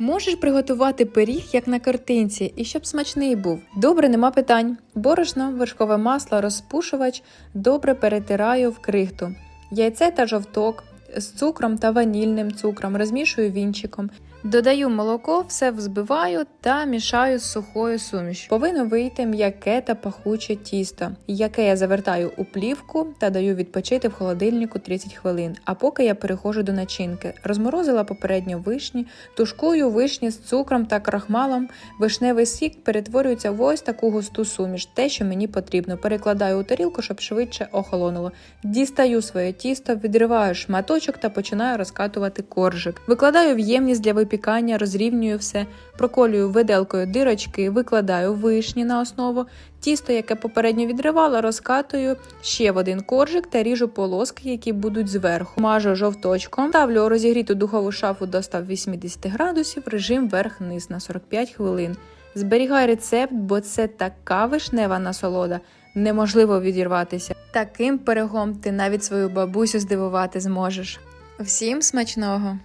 Можеш приготувати пиріг, як на картинці, і щоб смачний був. Добре, нема питань. Борошно, вершкове масло, розпушувач добре перетираю в крихту. Яйце та жовток з цукром та ванільним цукром розмішую вінчиком. Додаю молоко, все взбиваю та мішаю з сухою сумішю. Повинно вийти м'яке та пахуче тісто, яке я завертаю у плівку та даю відпочити в холодильнику 30 хвилин. А поки я переходжу до начинки. Розморозила попередньо вишні, тушкую вишні з цукром та крахмалом. Вишневий сік перетворюється в ось таку густу суміш, те, що мені потрібно. Перекладаю у тарілку, щоб швидше охолонуло. Дістаю своє тісто, відриваю шматочок та починаю розкатувати коржик. Викладаю в ємність для випікання, розрівнюю все, проколюю виделкою дирочки, викладаю вишні на основу. Тісто, яке попередньо відривала, розкатую ще в один коржик та ріжу полоски, які будуть зверху. Мажу жовточком, ставлю розігріту духову шафу до 180 градусів, режим верх-низ на 45 хвилин. Зберігай рецепт, бо це така вишнева насолода, неможливо відірватися. Таким пирогом ти навіть свою бабусю здивувати зможеш. Всім смачного!